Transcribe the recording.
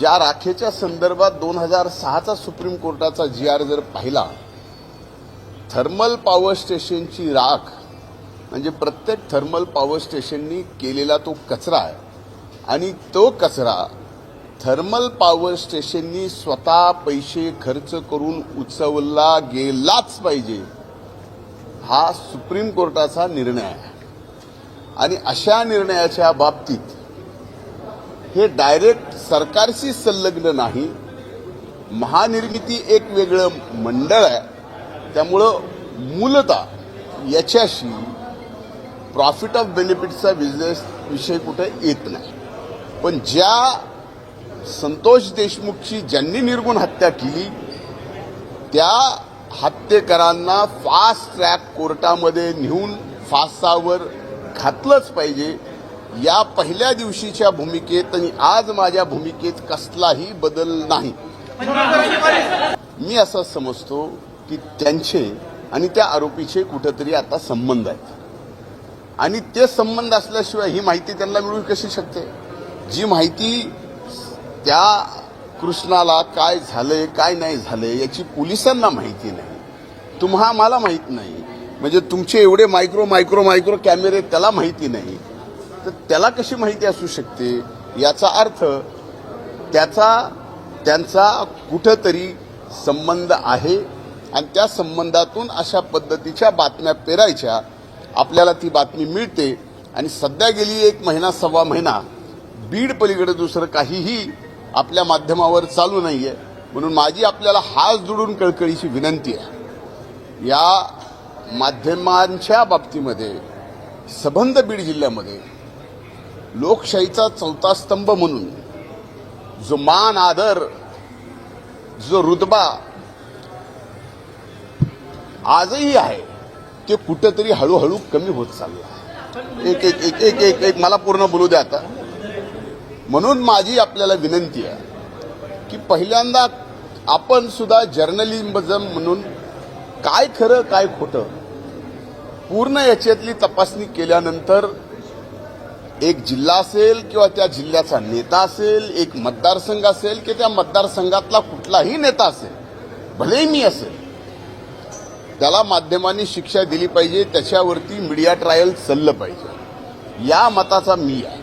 ज्या राखेच्या संदर्भात दोन हजार सहाचा सुप्रीम कोर्टाचा जी आर जर पाहिला थर्मल पॉवर स्टेशनची राख म्हणजे प्रत्येक थर्मल पॉवर स्टेशननी केलेला तो कचरा आहे. आणि तो कचरा थर्मल पॉवर स्टेशननी स्वतः पैसे खर्च करून उचवला गेलाच पाहिजे हा सुप्रीम कोर्टाचा निर्णय आहे. आणि अशा निर्णयाच्या बाबतीत हे डायरेक्ट सरकारशी संलग्न नाही. महानिर्मिती एक वेगळं मंडळ आहे. त्यामुळं मूलतः याच्याशी प्रॉफिट ऑफ बेनिफिटचा बिझनेस विषय कुठे येत नाही. पण ज्या संतोष देशमुखची ज्यांनी निर्गुण हत्या केली त्या हत्येकरांना फास्ट ट्रॅक कोर्टामध्ये नेऊन फासावर घातलंच पाहिजे. या पहिल्या दिवशीच्या भूमिकेत आणि आज माझ्या भूमिकेत कसलाही बदल नाही. मी असं समजतो की त्यांचे आणि त्या आरोपीचे कुठेतरी आता संबंध आहेत. आणि ते संबंध असल्याशिवाय ही माहिती त्यांना मिळू कशी शकते? जी माहिती त्या कृष्णाला काय झालंय काय नाही झालंय याची पोलिसांना माहिती नाही. तुम्हा मला माहीत नाही. म्हणजे तुमचे एवढे मायक्रो मायक्रो मायक्रो कॅमेरे त्याला माहिती नाही. तर त्याला कशी माहिती असू शकते? याचा अर्थ त्याचा त्यांचा कुठंतरी संबंध आहे आणि त्या संबंधातून अशा पद्धतीच्या बातम्या पेरायच्या आपल्याला ती बातमी मिळते. आणि सध्या गेली एक महिना सव्वा महिना बीड पलीकडे दुसरं काहीही आपल्या माध्यमावर चालू नाही आहे म्हणून माझी आपल्याला हात जोडून कळकळीची विनंती आहे. या माध्यमांच्या बाबतीमध्ये सबंध बीड जिल्ह्यामध्ये लोकशाहीचा चौथा स्तंभ म्हणून जो मान आदर जो रुतबा आजही आहे ते कुठंतरी हळूहळू कमी होत चाललं आहे. एक एक एक एक एक एक मला पूर्ण बोलू द्या आता. म्हणून माझी आपल्याला विनंती आहे की पहिल्यांदा आपण सुद्धा जर्नलिझम म्हणून काय खरं काय खोटं पूर्ण याच्यातली तपासणी केल्यानंतर एक जिल्हा असेल किंवा त्या जिल्ह्याचा नेता असेल एक मतदारसंघ असेल की त्या मतदारसंघातला कुठलाही नेता असेल भलेही मी असेल त्याला माध्यमांनी शिक्षा दिली पाहिजे त्याच्यावरती मीडिया ट्रायल चाललं पाहिजे. या मताचा मी आहे.